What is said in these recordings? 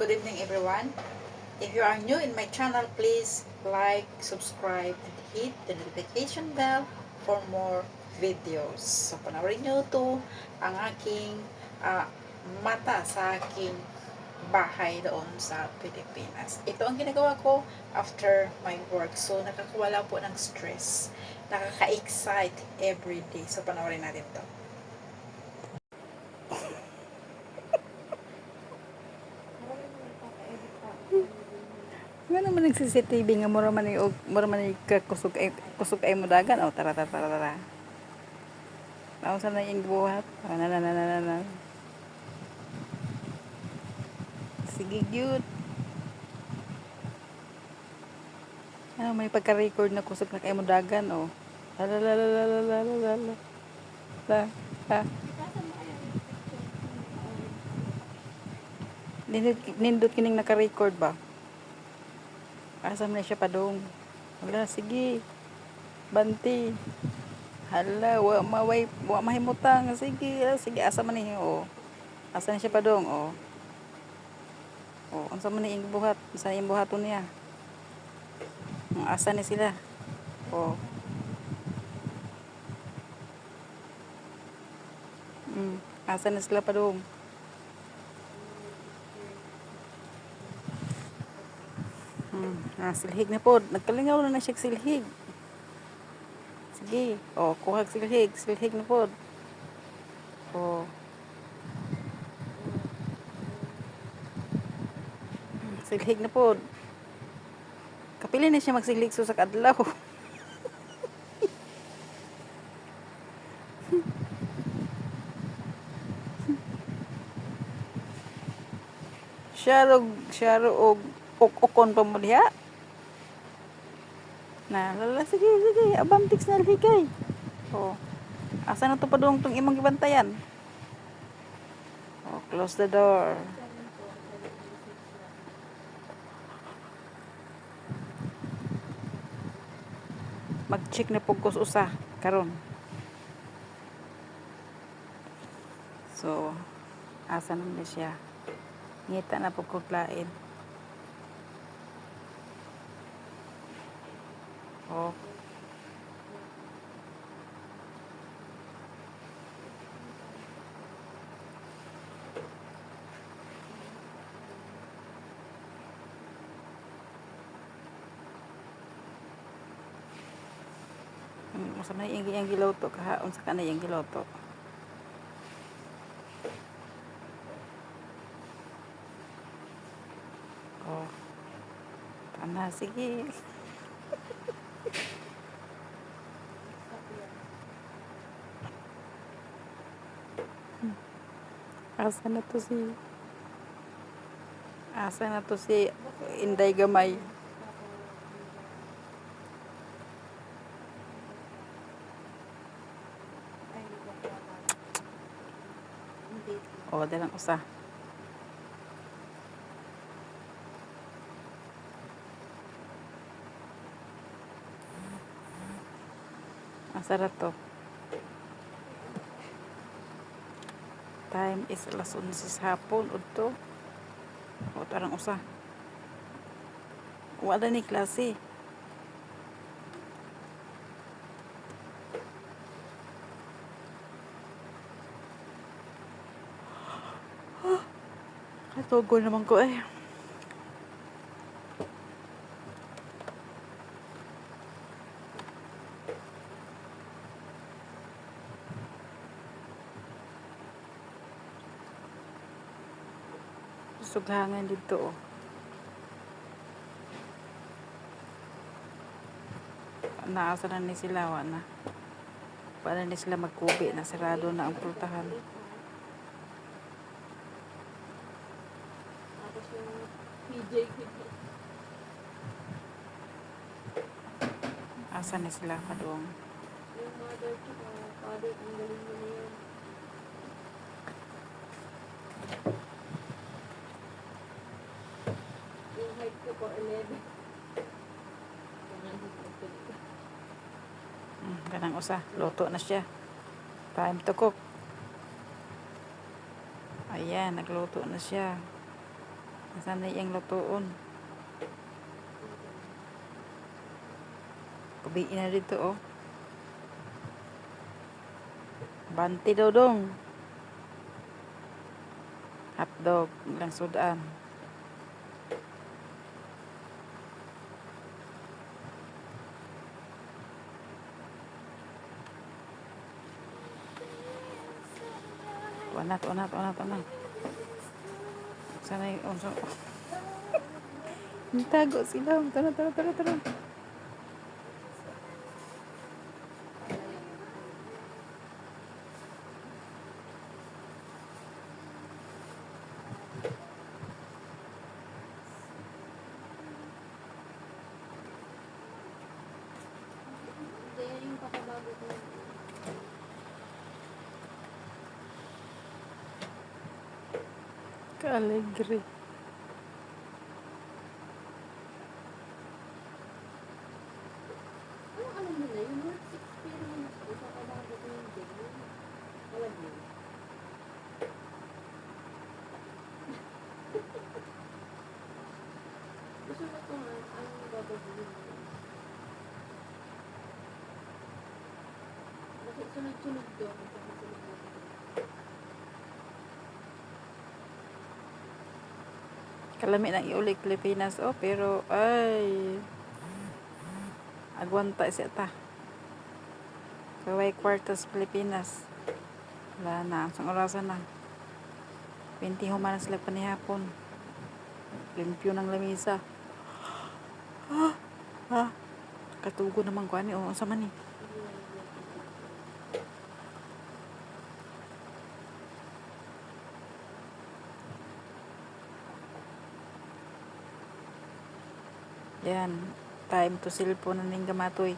Good evening everyone. If you are new in my channel, please like, subscribe, and hit the notification bell for more videos. So, panoorin nyo to ang aking ah, mata sa aking bahay doon sa Pilipinas. Ito ang ginagawa ko after my work. So, nakakawala po ng stress. Nakaka-excite every day. So, panoorin natin to. nagsi-CCTV nga mura man og mura man kusog ay kusog ay mudagan oh tara tara tara tara. Naon sa na yung buhat? Oh, na na na na na. Sige, cute. Ano, may pagka-record na kusog na kay mudagan oh. La la la la la la la la. La. La. Nindot, nindot kining naka-record ba? Asam na siya pa dong. Wala, sige. Banti. Hala, wa maway, wa mahimutang. Sige, ah, sige, asa man ni oh. Asa na siya pa dong, oh. Oh, unsa man ni ing buhat? Unsa ing buhaton niya? Asa ni sila? Oh. Mm, asa na sila pa dong? Hmm. Ah, silhig na po. Nagkalingaw na na siya silhig. Sige. O, oh, kuha silhig. Silhig na po. O. Oh. Silhig na po. Kapili na siya magsilhig so sa kadlaw. siya rog, siya rog, ok-okon pa mo diha. Na, lala, sige, sige, abantix na higay. Oh. Asa na to pa doon tong imong gibantayan? Oh, close the door. Mag-check na pugkos usa karon. So, asa na siya? Ngita na pagkuklain. Oh. Hmm, Sa may yung yung giloto kahaon sa kanay yung giloto. Oh. Kana sige. Asa na to si Asa na to si Inday Gamay. O, dalang usa. Asa na to? Time is alas 11 sa hapon. Udto. O, tarang usa. Wala ni klase. Katogo naman ko eh. Sughangan dito oh. Naasa na ni sila, wa na. Para ni sila magkubi na sarado na ang pultahan. Tapos yung PJ Asa na sila kadong. yung mother tsaka father, ang galing mo na yan. Hmm, ganang usa. Luto na siya. Time to cook. Ayan, nagluto na siya. Nasaan na iyang lutoon? Kubiin na dito, oh. Banti dodong. Hotdog, lang sudan. Wanat, wanat, wanat, wanat. Sana yung unsa. Nitago sila. Tara, tara, tara, tara. Yan yung pakabago ko. Ka-alegre. Ano alam mo na, yung work experience ko, pakabago ko yung ganyan. Alam mo. Gusto mo ito nga, ang babaguhin mo. Bakit sunod-sunod doon? Bakit sunod-sunod? Kalami ng iuli Pilipinas. Oh, pero ay agwanta siya ta. Kaway kwartos Pilipinas. Wala na. Ang orasan na. 20 human na sila panihapon. Limpyo ng lamisa. Ah, ah. Katugo naman ko ani. O, sa man Yan. Time to cellphone na ning gamatoy.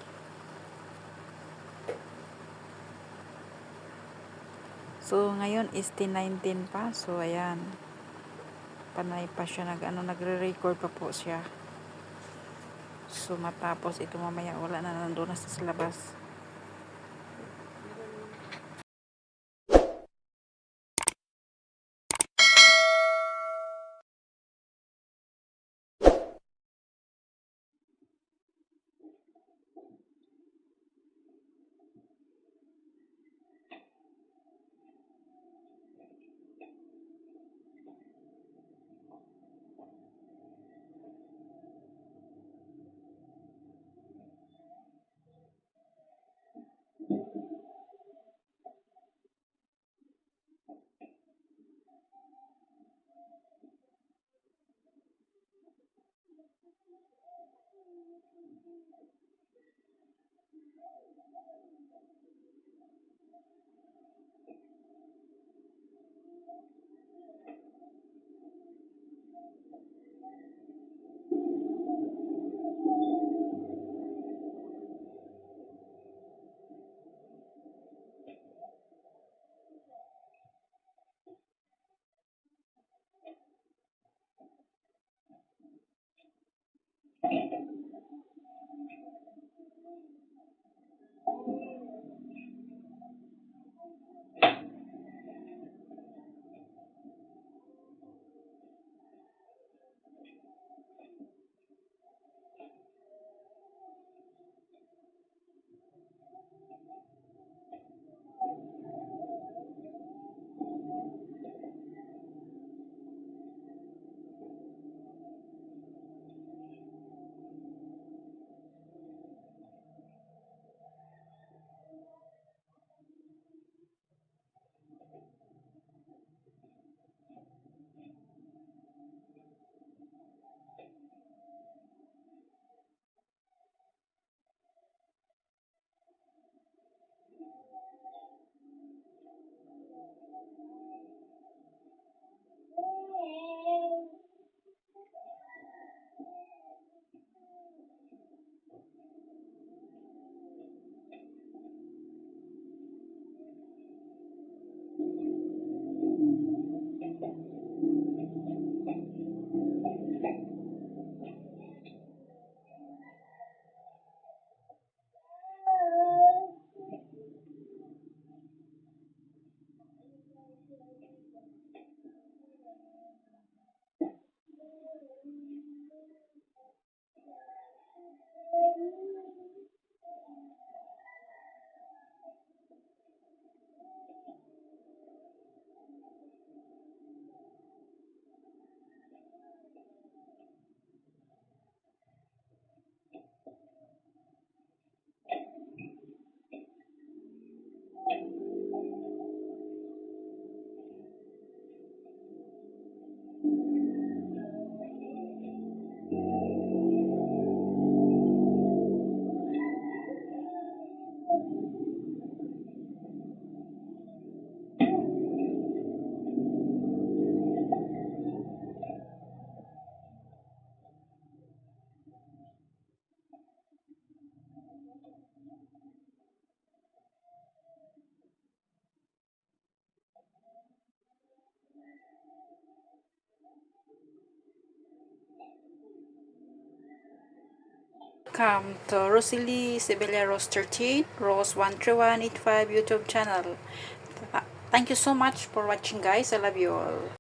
So, ngayon is 10.19 pa. So, ayan. Panay pa siya. Nag, ano, nagre-record pa po siya. So, matapos ito mamaya. Wala na nandun na sa labas. Welcome to Rosalie Sibelia Rose 13, Rose 13185 YouTube channel. Thank you so much for watching guys. I love you all.